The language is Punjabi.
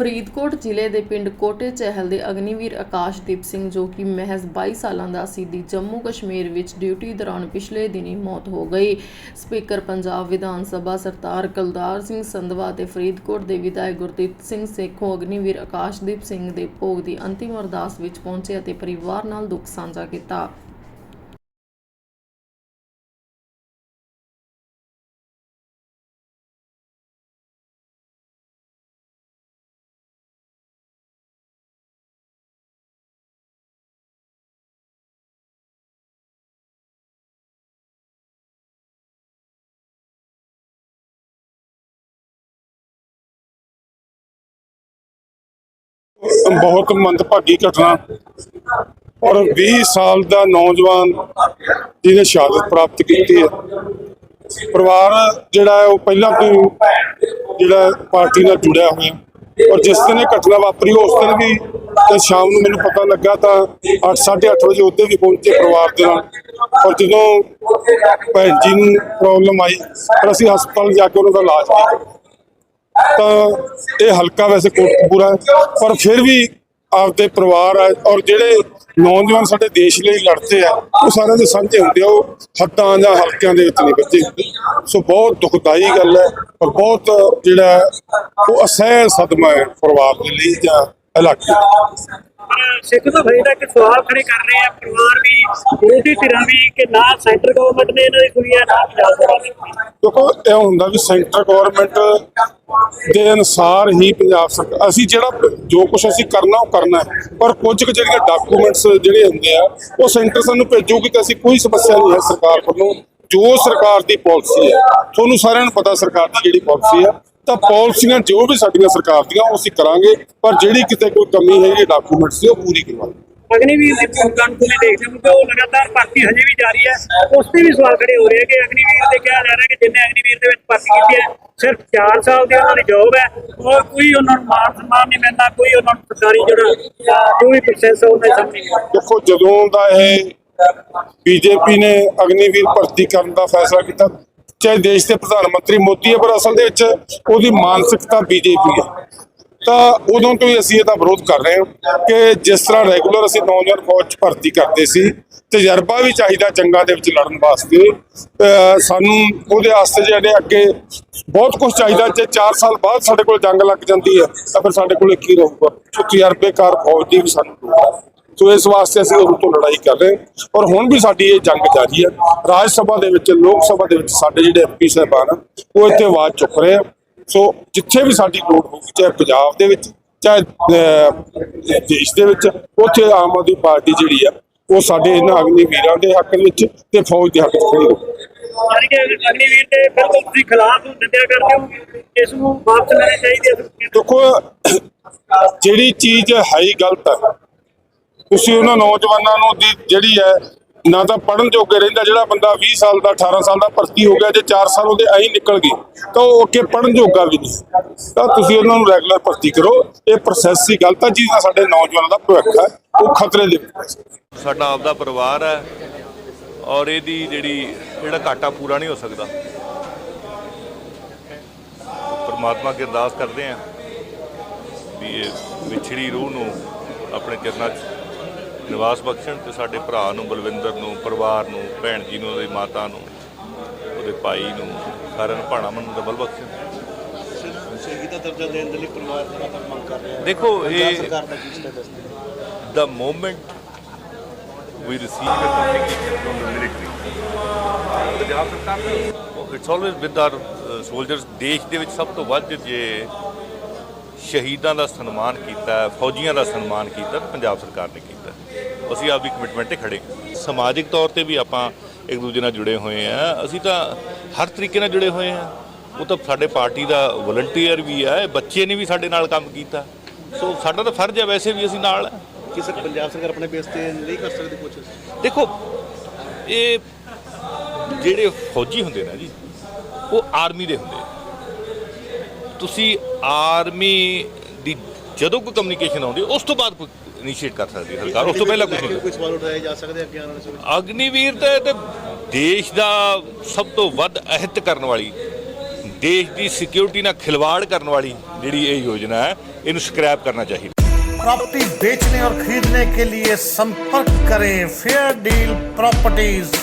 ਫਰੀਦਕੋਟ ਜ਼ਿਲ੍ਹੇ ਦੇ ਪਿੰਡ ਕੋਟੇ ਚਹਿਲ ਦੇ ਅਗਨੀਵੀਰ ਆਕਾਸ਼ਦੀਪ ਸਿੰਘ ਜੋ ਕਿ ਮਹਿਜ਼ 22 ਸਾਲਾਂ ਦਾ ਸੀ ਦੀ ਜੰਮੂ ਕਸ਼ਮੀਰ ਵਿੱਚ ਡਿਊਟੀ ਦੌਰਾਨ ਪਿਛਲੇ ਦਿਨੀ ਮੌਤ ਹੋ ਗਈ। ਸਪੀਕਰ ਪੰਜਾਬ ਵਿਧਾਨ ਸਭਾ ਸਰਦਾਰ ਕਲਦਾਰ ਸਿੰਘ ਸੰਧਵਾ ਤੇ ਫਰੀਦਕੋਟ ਦੇ ਵਿਧਾਇਕ ਗੁਰਦੀਪ ਸਿੰਘ ਸੇਖੋਂ ਅਗਨੀਵੀਰ ਆਕਾਸ਼ਦੀਪ ਸਿੰਘ ਦੇ ਭੋਗ ਦੀ ਅੰਤਿਮ ਅਰਦਾਸ ਵਿੱਚ ਪਹੁੰਚੇ ਅਤੇ ਪਰਿਵਾਰ ਨਾਲ ਦੁੱਖ ਸਾਂਝਾ ਕੀਤਾ। ਬਹੁਤ ਮੰਦਭਾਗੀ ਘਟਨਾ। ਔਰ 20 ਸਾਲ ਦਾ ਨੌਜਵਾਨ ਜਿਹਨੇ ਸ਼ਹਾਦਤ ਪ੍ਰਾਪਤ ਕੀਤੀ ਹੈ। ਪਰਿਵਾਰ ਜਿਹੜਾ ਉਹ ਪਹਿਲਾਂ ਤੋਂ ਜਿਹੜਾ ਪਾਰਟੀ ਨਾਲ ਜੁੜਿਆ ਹੋਇਆ। ਔਰ ਜਿਸ ਦਿਨ ਇਹ ਘਟਨਾ ਵਾਪਰੀ, ਉਸ ਦਿਨ ਵੀ ਤੇ ਸ਼ਾਮ ਨੂੰ ਮੈਨੂੰ ਪਤਾ ਲੱਗਾ ਤਾਂ 8:30 ਵਜੇ ਉੱਤੇ ਵੀ ਪਹੁੰਚੇ ਪਰਿਵਾਰ ਦੇ ਨਾਲ। ਔਰ ਜਦੋਂ ਭੈਣ ਜੀ ਨੂੰ ਪ੍ਰੋਬਲਮ ਆਈ ਪਰ ਅਸੀਂ ਹਸਪਤਾਲ ਜਾ ਕੇ ਉਹਨਾਂ ਦਾ ਇਲਾਜ ਕੀਤਾ। ਤਾਂ ਇਹ ਹਲਕਾ ਵੈਸੇ ਕੋਟਕਪੂਰਾ ਹੈ ਪਰ ਫਿਰ ਵੀ ਆਪਦੇ ਪਰਿਵਾਰ ਔਰ ਜਿਹੜੇ ਨੌਜਵਾਨ ਸਾਡੇ ਦੇਸ਼ ਲਈ ਲੜਦੇ ਆ ਉਹ ਸਾਰਿਆਂ ਦੇ ਸਾਂਝੇ ਹੁੰਦੇ ਆ ਉਹ ਹੱਦਾਂ ਜਾਂ ਹਲਕਿਆਂ ਦੇ ਵਿੱਚ ਨਹੀਂ ਬੱਚੇ ਸੋ ਬਹੁਤ ਦੁਖਦਾਈ ਗੱਲ ਹੈ ਔਰ ਬਹੁਤ ਜਿਹੜਾ ਉਹ ਅਸਹਿ ਸਦਮਾ ਹੈ ਪਰਿਵਾਰ ਦੇ ਲਈ ਜਾਂ ਇਲਾਕੇ। ਪਰ ਸਿੱਖ ਤੋਂ ਫਰੀਦਾ ਕਿ ਸਵਾਲ ਖੜੇ ਕਰ ਰਹੇ ਆ ਪਰਿਵਾਰ ਵੀ ਵਿਰੋਧੀ ਧਿਰਾਂ ਵੀ ਕਿ ਨਾ ਸੈਂਟਰ ਗਵਰਨਮੈਂਟ ਨੇ ਇਹਨਾਂ ਦੀ ਸੁਣੀ ਹੈ ਨਾ ਪੰਜਾਬ ਸਰਕਾਰ। ਦੇਖੋ ਇਹ ਹੁੰਦਾ ਵੀ ਸੈਂਟਰ ਗਵਰਨਮੈਂਟ ਦੇ ਅਨਸਾਰ ਹੀ ਪੰਜਾਬ ਸਰਕਾਰ ਅਸੀਂ ਜਿਹੜਾ ਜੋ ਕੁਝ ਅਸੀਂ ਕਰਨਾ, ਉਹ ਕਰਨਾ ਹੈ। ਪਰ ਕੁਝ ਕੁ ਜਿਹੜੀਆਂ ਡਾਕੂਮੈਂਟਸ ਜਿਹੜੇ ਹੁੰਦੇ ਆ, ਉਹ ਸੈਂਟਰ ਸਾਨੂੰ ਭੇਜੂਗੀ ਤਾਂ ਅਸੀਂ ਕੋਈ ਸਮੱਸਿਆ ਨਹੀਂ ਹੈ ਸਰਕਾਰ ਵੱਲੋਂ ਜੋ ਸਰਕਾਰ ਦੀ ਪਾਲਿਸੀ ਹੈ, ਤੁਹਾਨੂੰ ਸਾਰਿਆਂ ਨੂੰ ਪਤਾ ਸਰਕਾਰ ਦੀ ਜਿਹੜੀ ਪਾਲਿਸੀ ਹੈ, ਤਾਂ ਪਾਲਿਸੀਆਂ ਜੋ ਵੀ ਸਾਡੀਆਂ ਸਰਕਾਰ ਦੀਆਂ, ਉਹ ਅਸੀਂ ਕਰਾਂਗੇ। ਪਰ ਜਿਹੜੀ ਕਿਤੇ ਕੋਈ ਕਮੀ ਹੈਗੀ ਡਾਕੂਮੈਂਟਸ ਦੀ, ਉਹ ਪੂਰੀ ਕਰਵਾਵਾਂਗੇ। ਅਗਨੀਵੀਰ ਦੀ ਭੂਮਿਕਾ ਨੂੰ ਦੇਖਦੇ ਹੋ ਕਿ ਉਹ ਲਗਾਤਾਰ ਭਰਤੀ ਹਜੇ ਵੀ ਜਾਰੀ ਹੈ। ਉਸ ਤੇ ਵੀ ਸਵਾਲ ਖੜੇ ਹੋ ਰਹੇ ਕਿ ਅਗਨੀਵੀਰ ਤੇ ਕਿਹਾ ਜਾ ਰਿਹਾ ਕਿ ਜਿੰਨੇ ਅਗਨੀਵੀਰ ਦੇ ਵਿੱਚ ਭਰਤੀ ਕੀਤੀ ਹੈ, ਸਿਰਫ 4 ਸਾਲ ਦੀ ਉਹਨਾਂ ਦੀ ਜੌਬ ਹੈ ਔਰ ਕੋਈ ਉਹਨਾਂ ਨੂੰ ਮਾਨ ਸਨਮਾਨ ਨਹੀਂ ਮਿਲਦਾ, ਕੋਈ ਉਹਨਾਂ ਨੂੰ ਸਰਕਾਰੀ ਜਿਹੜਾ ਜੋ ਵੀ ਪ੍ਰੋਸੈਸ ਹੈ ਉਹਦੇ ਸਾਹਮਣੇ ਦੇਖੋ, ਜਦੋਂ ਦਾ ਇਹ ਬੀਜੇਪੀ ਨੇ ਅਗਨੀਵੀਰ ਭਰਤੀ ਕਰਨ ਦਾ ਫੈਸਲਾ ਕੀਤਾ, ਚਾਹੇ ਦੇਸ਼ ਦੇ ਪ੍ਰਧਾਨ ਮੰਤਰੀ ਮੋਦੀ ਹੈ, ਪਰ ਅਸਲ ਦੇ ਵਿੱਚ ਉਹਦੀ ਮਾਨਸਿਕਤਾ ਬੀਜੇਪੀ ਹੈ। ਤਾਂ ਉਦੋਂ ਤੋਂ ਹੀ ਅਸੀਂ ਇਹਦਾ ਵਿਰੋਧ ਕਰ ਰਹੇ ਹਾਂ ਕਿ ਜਿਸ ਤਰ੍ਹਾਂ ਰੈਗੂਲਰ ਅਸੀਂ ਨੌਜਵਾਨ ਫੌਜ 'ਚ ਭਰਤੀ ਕਰਦੇ ਸੀ, ਤਜਰਬਾ ਵੀ ਚਾਹੀਦਾ ਜੰਗਾਂ ਦੇ ਵਿੱਚ ਲੜਨ ਵਾਸਤੇ। ਸਾਨੂੰ ਉਹਦੇ ਵਾਸਤੇ ਜਿਹੜੇ ਅੱਗੇ ਬਹੁਤ ਕੁਝ ਚਾਹੀਦਾ, ਜੇ 4 ਸਾਲ ਬਾਅਦ ਸਾਡੇ ਕੋਲ ਜੰਗ ਲੱਗ ਜਾਂਦੀ ਹੈ, ਤਾਂ ਫਿਰ ਸਾਡੇ ਕੋਲ ਕੀ ਰਹੂਗਾ। ਸੋ ਤਜਰਬੇਕਾਰ ਫੌਜ ਦੀ ਵੀ ਸਾਨੂੰ ਸੋ ਇਸ ਵਾਸਤੇ ਅਸੀਂ ਉਹਨਾਂ ਤੋਂ ਲੜਾਈ ਕਰ ਰਹੇ ਹਾਂ। ਔਰ ਹੁਣ ਵੀ ਸਾਡੀ ਇਹ ਜੰਗ ਜਾਰੀ ਹੈ। ਰਾਜ ਸਭਾ ਦੇ ਵਿੱਚ, ਲੋਕ ਸਭਾ ਦੇ ਵਿੱਚ ਸਾਡੇ ਜਿਹੜੇ ਐਮਪੀ ਸਾਹਿਬਾਨ ਉਹ ਇੱਥੇ ਆਵਾਜ਼ ਚੁੱਕ ਰਹੇ ਆ। ਸੋ ਜਿੱਥੇ ਵੀ ਸਾਡੀ ਲੋੜ ਹੋਊਗੀ ਚਾਹੇ ਪੰਜਾਬ ਦੇ ਵਿੱਚ ਚਾਹੇ ਦੇਸ਼ ਦੇ ਵਿੱਚ ਉੱਥੇ ਆਮ ਆਦਮੀ ਪਾਰਟੀ ਜਿਹੜੀ ਆ ਉਹ ਸਾਡੇ ਇਹਨਾਂ ਅਗਨੀ ਵੀਰਾਂ ਦੇ ਹੱਕ ਵਿੱਚ ਤੇ ਫੌਜ ਦੇ ਹੱਕ ਵਿੱਚ ਖੜੀ ਹੋਊਗੀ। ਯਾਨੀ ਕਿ ਅਗਨੀਵੀਰ ਦੇ ਬਿਲਕੁਲ ਤੁਸੀਂ ਖਿਲਾਫ ਨਿੰਦਿਆ ਕਰਦੇ ਹੋ ਇਸ ਨੂੰ ਵਾਪਸ ਲੈਣੀ ਚਾਹੀਦੀ ਹੈ ਦੇਖੋ ਜਿਹੜੀ ਚੀਜ਼ ਹੈ ਹੀ ਗਲਤ ਹੈ ਤੁਸੀਂ ਉਹਨਾਂ ਨੌਜਵਾਨਾਂ ਨੂੰ ਦੀ ਜਿਹੜੀ ਹੈ ਨਾ ਤਾਂ ਪੜਨ ਜੋਗੇ ਰਹਿੰਦਾ ਜਿਹੜਾ ਬੰਦਾ 20 ਸਾਲ ਦਾ 18 ਸਾਲ ਦਾ ਭਰਤੀ ਹੋ ਗਿਆ, ਜੇ 4 ਸਾਲ ਉਹਦੇ ਐਂ ਨਿਕਲ ਗਏ, ਤਾਂ ਉਹ ਅੱਗੇ ਪੜਨ ਜੋਗਾ ਵੀ ਨਹੀਂ। ਤਾਂ ਤੁਸੀਂ ਉਹਨਾਂ ਨੂੰ ਰੈਗੂਲਰ ਭਰਤੀ ਕਰੋ। ਇਹ ਪ੍ਰੋਸੈਸ ਹੀ ਗਲਤ ਹੈ ਜਿਹਦਾ ਸਾਡੇ ਨੌਜਵਾਨਾਂ ਦਾ ਭਵਿੱਖ ਹੈ ਉਹ ਖਤਰੇ ਦੇ ਵਿੱਚ ਸਾਡਾ ਆਪਦਾ ਪਰਿਵਾਰ ਹੈ ਔਰ ਇਹਦੀ ਜਿਹੜੀ, ਜਿਹੜਾ ਘਾਟਾ ਪੂਰਾ ਨਹੀਂ ਹੋ ਸਕਦਾ। ਪਰਮਾਤਮਾ ਅੱਗੇ ਅਰਦਾਸ ਕਰਦੇ ਆ ਵੀ ਇਹ ਵਿਛੜੀ ਰੂਹ ਨੂੰ ਆਪਣੇ ਚਰਨਾਂ 'ਚ ਨਿਵਾਸ ਬਖਸ਼ਣ ਤੇ ਸਾਡੇ ਭਰਾ ਨੂੰ ਬਲਵਿੰਦਰ ਨੂੰ ਪਰਿਵਾਰ ਨੂੰ ਭੈਣ ਜੀ ਨੂੰ ਉਹਦੀ ਮਾਤਾ ਨੂੰ ਉਹਦੇ ਭਾਈ ਨੂੰ ਸਾਰਿਆਂ ਨੂੰ ਭਾਣਾ ਮਨ ਡਬਲ ਬਖਸ਼ਣ ਸ਼ਹੀਦ ਦਾ ਦਰਜਾ ਦੇਣ ਦੇ ਲਈ ਪਰਿਵਾਰ ਲਗਾਤਾਰ ਮੰਗ ਕਰ ਰਿਹਾ ਹੈ ਦੇਖੋ ਇਹ ਸਰਕਾਰ ਦਾ ਕੀ status the moment we receive a communication from the military, Punjab ਸਰਕਾਰ ਇਟਸ ਆਲਵੇਜ਼ ਵਿਦ ਆਰ ਦੇਸ਼ ਦੇ ਵਿੱਚ ਸਭ ਤੋਂ ਵੱਧ ਜੇ ਸ਼ਹੀਦਾਂ ਦਾ ਸਨਮਾਨ ਕੀਤਾ ਹੈ, ਫੌਜੀਆਂ ਦਾ ਸਨਮਾਨ ਕੀਤਾ ਤਾਂ ਪੰਜਾਬ ਸਰਕਾਰ ਨੇ ਕੀਤਾ ਅਸੀਂ ਆਪਦੀ ਕਮਿਟਮੈਂਟ ਤੇ ਖੜੇ। ਸਮਾਜਿਕ ਤੌਰ ਤੇ ਵੀ ਆਪਾਂ ਇੱਕ ਦੂਜੇ ਨਾਲ ਜੁੜੇ ਹੋਏ ਆ ਅਸੀਂ ਤਾਂ ਹਰ ਤਰੀਕੇ ਨਾਲ ਜੁੜੇ ਹੋਏ ਆ ਉਹ ਤਾਂ ਸਾਡੇ ਪਾਰਟੀ ਦਾ ਵਲੰਟੀਅਰ ਵੀ ਹੈ ਬੱਚੇ ਨੇ ਵੀ ਸਾਡੇ ਨਾਲ ਕੰਮ ਕੀਤਾ। ਸੋ ਸਾਡਾ ਤਾਂ ਫਰਜ਼ ਹੈ ਵੈਸੇ ਵੀ ਅਸੀਂ ਨਾਲ। ਕਿ ਸਰ ਪੰਜਾਬ ਸਰਕਾਰ ਆਪਣੇ ਬੇਸ ਤੇ ਨਹੀਂ ਕਰ ਸਕਦੀ ਕੁਝ ਦੇਖੋ ਇਹ ਜਿਹੜੇ ਫੌਜੀ ਹੁੰਦੇ ਨੇ ਜੀ ਉਹ ਆਰਮੀ ਦੇ ਹੁੰਦੇ। ਆ। ਤੁਸੀਂ ਆਰਮੀ ਦੀ ਜਦੋਂ ਕੋਈ ਕਮਿਊਨੀਕੇਸ਼ਨ ਆਉਂਦੀ ਉਸ ਤੋਂ ਬਾਅਦ ਇਨੀਸ਼ੀਏਟ ਕਰ ਸਕਦੀ ਹੈ ਸਰਕਾਰ। ਉਸ ਤੋਂ ਪਹਿਲਾਂ ਕੁਝ ਨਹੀਂ। ਕੋਈ ਸਵਾਲ ਉਠਾਏ ਜਾ ਸਕਦੇ ਅੱਗੇ ਆਉਣ ਵਾਲੇ ਸਮੇਂ ਅਗਨੀਵੀਰ ਤਾਂ ਤੇ ਦੇਸ਼ ਦਾ ਸਭ ਤੋਂ ਵੱਧ ਅਹਿਤ ਕਰਨ ਵਾਲੀ ਦੇਸ਼ ਦੀ ਸਿਕਿਉਰਿਟੀ ਨਾਲ ਖਿਲਵਾੜ ਕਰਨ ਵਾਲੀ ਜਿਹੜੀ ਇਹ ਯੋਜਨਾ ਹੈ ਇਹਨੂੰ ਸਕ੍ਰੈਪ ਕਰਨਾ ਚਾਹੀਦਾ। प्रॉपर्टी ਵੇਚਣੇ ਔਰ खरीदने के लिए संपर्क करें फेयर डील प्रॉपर्टीज